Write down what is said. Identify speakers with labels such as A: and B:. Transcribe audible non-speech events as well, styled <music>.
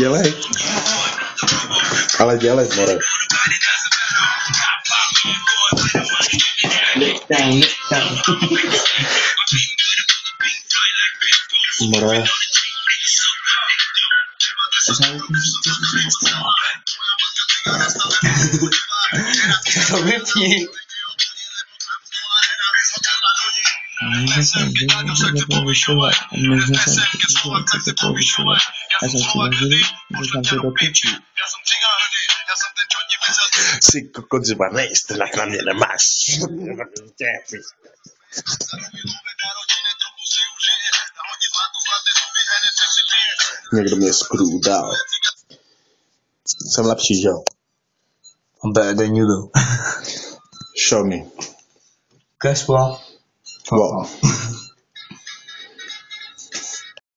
A: Dělej. Ale dělej, more. More. <laughs>
B: To vypni.
C: Tam to dopičí.
A: Jsi kokot zvanej, strach na mě nemáš. Někdo mě skrůdal. Jsem lepší, že jo?
B: I'm better than you though.
A: Show me.
B: Guess what?
A: 不